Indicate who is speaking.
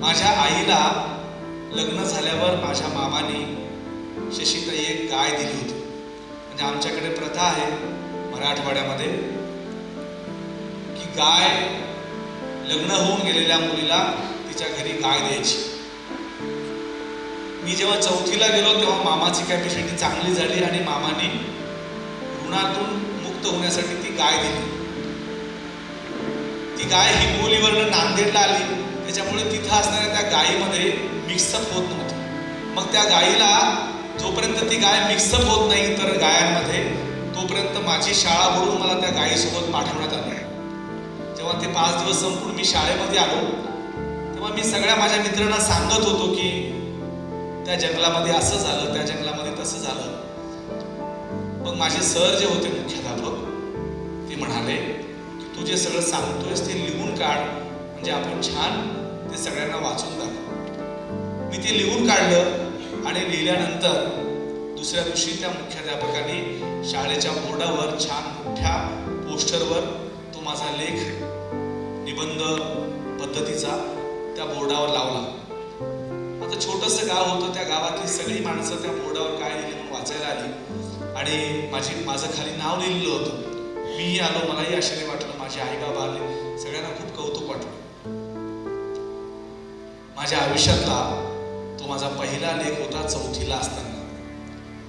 Speaker 1: माझ्या आईला लग्न झाल्यावर माझ्या मामाने शशीताई एक गाय दिली होती. म्हणजे आमच्याकडे प्रथा आहे मराठवाड्यामध्ये की गाय लग्न होऊन गेलेल्या मुलीला तिच्या घरी गाय द्यायची. मी जेव्हा चौथीला गेलो तेव्हा मामाची कॅपॅसिटी चांगली झाली आणि मामाने ऋणातून मुक्त होण्यासाठी ती गाय दिली. ती गाय हिंगोलीवरनं नांदेडला आली. त्याच्यामुळे तिथं असणाऱ्या त्या गायीमध्ये मिक्सअप होत नव्हतं. मग त्या गायीला जोपर्यंत ती गाय मिक्सअप होत नाही इतर गायांमध्ये तोपर्यंत माझी शाळा भरून मला त्या गायीसोबत पाठवण्यात आली. जेव्हा ते पाच दिवस संपून मी शाळेमध्ये आलो तेव्हा मी सगळ्या माझ्या मित्रांना सांगत होतो की त्या जंगलामध्ये असं झालं त्या जंगलामध्ये तसं झालं. मग माझे सर जे होते मुख्याध्यापक ते म्हणाले की तू जे सगळं सांगतोयस ते लिहून काढ. म्हणजे आपण छान ते सगळ्यांना वाचून दाखवू मी ते लिहून काढलं आणि लिहिल्यानंतर दुसऱ्या दिवशी त्या मुख्याध्यापकाने शाळेच्या बोर्डावर छान मोठ्या पोस्टरवर तो माझा लेख निबंध पद्धतीचा त्या बोर्डावर लावला. आता छोटंसं गाव होतं त्या गावातली सगळी माणसं त्या बोर्डावर काय लिहिलं म्हणून वाचायला आली. आणि माझी माझं खाली नाव लिहिलेलं होतं. मीही आलो मलाही आश्चर्य वाटलं. माझे आई बाबा आले. सगळ्यांना खूप कौतुक वाटलं. माझ्या आयुष्यातला तो माझा पहिला लेख होता चौथीला असताना.